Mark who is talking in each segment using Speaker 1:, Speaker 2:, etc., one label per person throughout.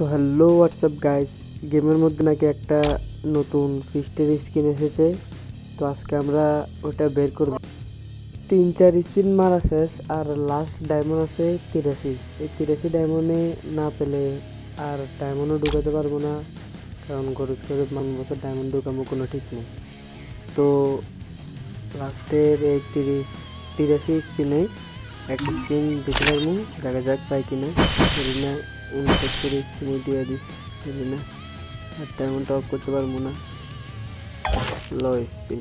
Speaker 1: So hello WhatsApp guys গেমের মধ্যে নাকি একটা নতুন ফিস্টের স্কিন এসেছে। তো আজকে আমরা ওটা বের করব। তিন চার স্পিন মারা শেষ, আর লাস্ট ডায়মন্ড আছে তিরাশি। এই তিরাশি ডায়মন্ডে না পেলে আর ডায়মন্ডও ঢুকাতে পারব না, কারণ গরিব গরিব মানুষ বছর ডায়মন্ড ঢুকাবো কোনো ঠিক নেই। তো লাস্টের এই তিরিশ তিরাশি স্পিনে একটা স্পিন দিতে পারব দেখা যাক পাই কিনা না করে না? আর তেমন টপ করতে পারব না। লো স্পিন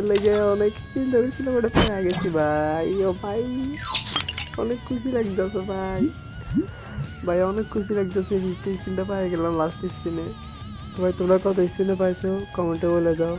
Speaker 1: লেগে অনেক চিন্তা ভাই, ও ভাই। অনেক খুশি লাগতেছে, ভাই। ভাই, অনেক খুশি লাগতেছে স্পিনটা গেলাম লাস্ট স্পিনে ভাই, তোমরা কত স্পিনে পাইছো? কমেন্টে বলে দাও।